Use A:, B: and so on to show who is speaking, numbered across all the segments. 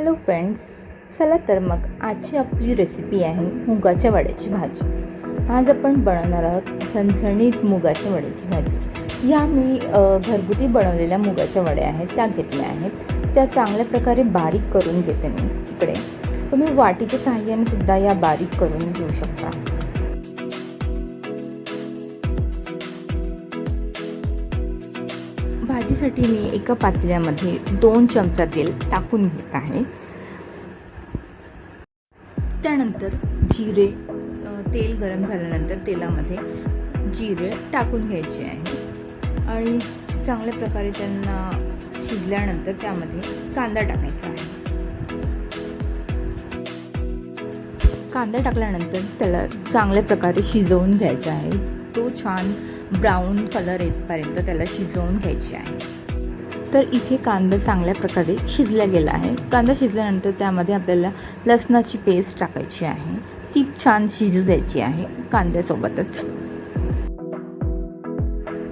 A: Hello friends चला तर मग आजची आपली रेसिपी आहे मुगाच्या वड्याची भाजी. आज आपण बनवणार आहोत सणसणीत मुगाच्या वड्याची भाजी. या मी घरगुती बनवलेल्या मुगाच्या वड्या आहेत त्या घेतल्या आहेत. त्या चांगल्या प्रकारे बारीक करून घेते मी इकडे. तुम्ही वाटीच्या सहाय्याने सुद्धा या बारीक करून घेऊ शकता. भाजीसाठी मी एका पातेल्यामध्ये दोन चमचा तेल टाकून घेत आहे. त्यानंतर जिरे तेल गरम झाल्यानंतर तेलामध्ये जिरे टाकून घ्यायचे आहे. आणि चांगल्या प्रकारे त्यांना शिजल्यानंतर त्यामध्ये कांदा टाकायचा आहे. कांदा टाकल्यानंतर त्याला चांगल्या प्रकारे शिजवून घ्यायचा आहे. तो छान ब्राऊन कलर येतपर्यंत त्याला शिजवून घ्यायचे आहे. तर इथे कांदा चांगल्या प्रकारे शिजला गेला आहे. कांदा शिजल्यानंतर त्यामध्ये आपल्याला लसणाची पेस्ट टाकायची आहे. ती छान शिजू द्यायची आहे कांद्यासोबतच.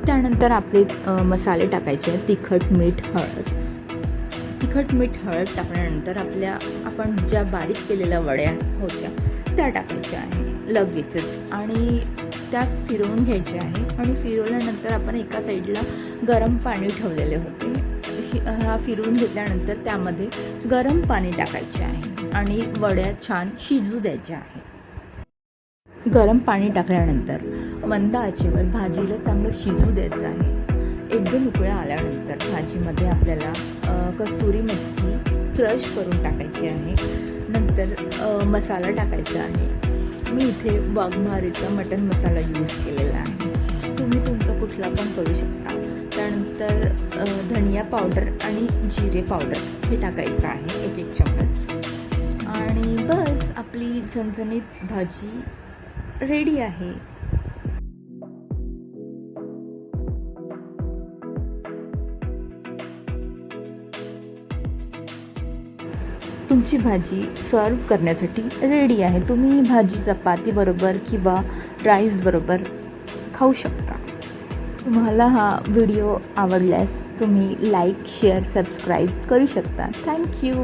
A: त्यानंतर आपले मसाले टाकायचे आहेत तिखट मीठ हळद. तिखट मीठ हळद टाकल्यानंतर आपल्या आपण ज्या बारीक केलेल्या वड्या होत्या त्या टाकायच्या आहे लगेचच. आणि त्यात फिरवून घ्यायचे आहे. आणि फिरवल्यानंतर आपण एका साईडला गरम पाणी ठेवलेले होते. हा फिरवून घेतल्यानंतर त्यामध्ये गरम पाणी टाकायचे आहे. आणि वड्या छान शिजू द्यायच्या आहे. गरम पाणी टाकल्यानंतर मंद आचेवर भाजीला चांगलं शिजू द्यायचं आहे. एक दोन उकळ्या आल्यानंतर भाजीमध्ये आपल्याला कस्तुरी मेथी क्रश करून टाकायची आहे. नंतर मसाला टाकायचा आहे. मी इथे वाघमारीचा मटन मसाला यूज केलेला आहे. तुम्ही तुमचा कुठला पण करू शकता. त्यानंतर धनिया पावडर आणि जिरे पावडर हे टाकायचं आहे एक एक चम्मच. आणि बस आपली झणझणीत भाजी रेडी आहे. तुमची भाजी सर्व करण्यासाठी रेडी आहे. तुम्ही भाजी चपातीबरोबर किंवा राईस बरोबर खाऊ शकता. तुम्हाला हा व्हिडिओ आवडल्यास तुम्ही लाईक शेअर सबस्क्राईब करू शकता. थँक्यू